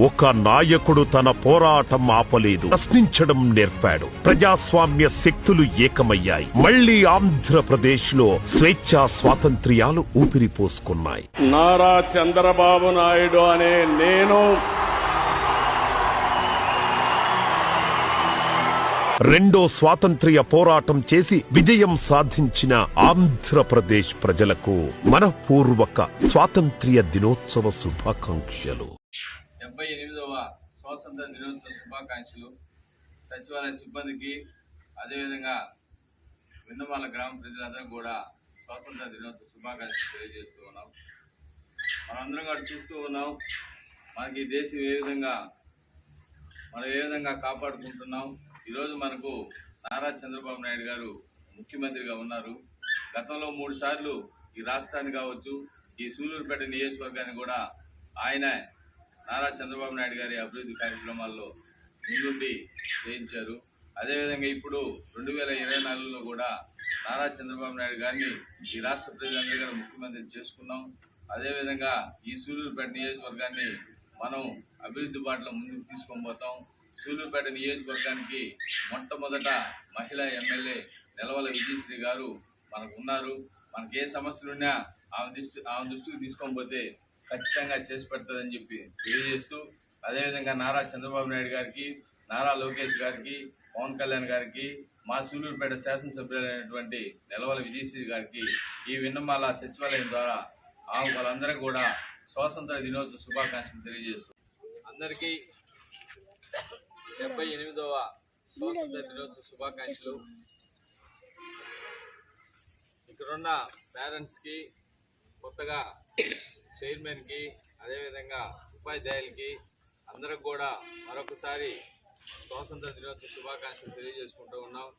ఒక నాయకుడు తన పోరాటం ఆపలేదు. ప్రశ్నించడం నేర్పాడు. ప్రజాస్వామ్య శక్తులు ఏకమయ్యాయి. మళ్ళీ ఆంధ్రప్రదేశ్లో స్వేచ్ఛా స్వాతంత్ర్యాలు ఊపిరి పోసుకున్నాయి నారా చంద్రబాబు నాయుడు అనే నేను రెండో స్వాతంత్ర్య పోరాటం చేసి విజయం సాధించిన ఆంధ్రప్రదేశ్ ప్రజలకు మనపూర్వక స్వాతంత్ర్య దినోత్సవ శుభాకాంక్షలు. దినోత్సవ శుభాకాంక్షలు. సచివాలయ సిబ్బందికి అదేవిధంగా విన్నమాల గ్రామ ప్రజలందరూ కూడా స్వాతంత్ర దినోత్సవ శుభాకాంక్షలు తెలియజేస్తూ ఉన్నాం. మనందరం కూడా చూస్తూ ఉన్నాం. మనకి దేశం ఏ విధంగా మనం ఏ విధంగా కాపాడుకుంటున్నాం. ఈరోజు మనకు నారా చంద్రబాబు నాయుడు గారు ముఖ్యమంత్రిగా ఉన్నారు. గతంలో మూడు సార్లు ఈ రాష్ట్రాన్ని కావచ్చు ఈ సూలూరుపేట నియోజకవర్గాన్ని కూడా ఆయన నారా చంద్రబాబు నాయుడు గారి అభివృద్ధి కార్యక్రమాల్లో ముందుండి చేయించారు. అదేవిధంగా ఇప్పుడు రెండు వేల ఇరవై నాలుగులో కూడా నారా చంద్రబాబు నాయుడు గారిని ఈ రాష్ట్ర ప్రజలందరూ ముఖ్యమంత్రి చేసుకున్నాం. అదేవిధంగా ఈ సూర్యుపేట నియోజకవర్గాన్ని మనం అభివృద్ధి బాటలో ముందుకు తీసుకొని పోతాం. సూర్యుపేట నియోజకవర్గానికి మొట్టమొదట మహిళా ఎమ్మెల్యే నెలవల విజయశ్రీ గారు మనకు ఉన్నారు. మనకి ఏ సమస్యలున్నా ఆమె దృష్టి ఆమె దృష్టికి తీసుకొని పోతే ఖచ్చితంగా చేసి పెడతాదని చెప్పి తెలియజేస్తూ అదేవిధంగా నారా చంద్రబాబు నాయుడు గారికి నారా లోకేష్ గారికి పవన్ కళ్యాణ్ గారికి మా సూలూరుపేట శాసనసభ్యులైనటువంటి నిలవల విజయశ్రీ గారికి ఈ విన్నమాల సచివాలయం ద్వారా ఆమె వాళ్ళందరికీ కూడా స్వాతంత్ర దినోత్సవ శుభాకాంక్షలు తెలియజేస్తూ. అందరికీ డెబ్బై ఎనిమిదవ స్వాతంత్ర దినోత్సవ శుభాకాంక్షలు. ఇక్కడున్న పేరెంట్స్కి కొత్తగా చైర్మన్కి అదేవిధంగా ఉపాధ్యాయులకి అందరికి కూడా మరొకసారి స్వాతంత్ర దినోత్సవ శుభాకాంక్షలు తెలియజేసుకుంటూ ఉన్నాం.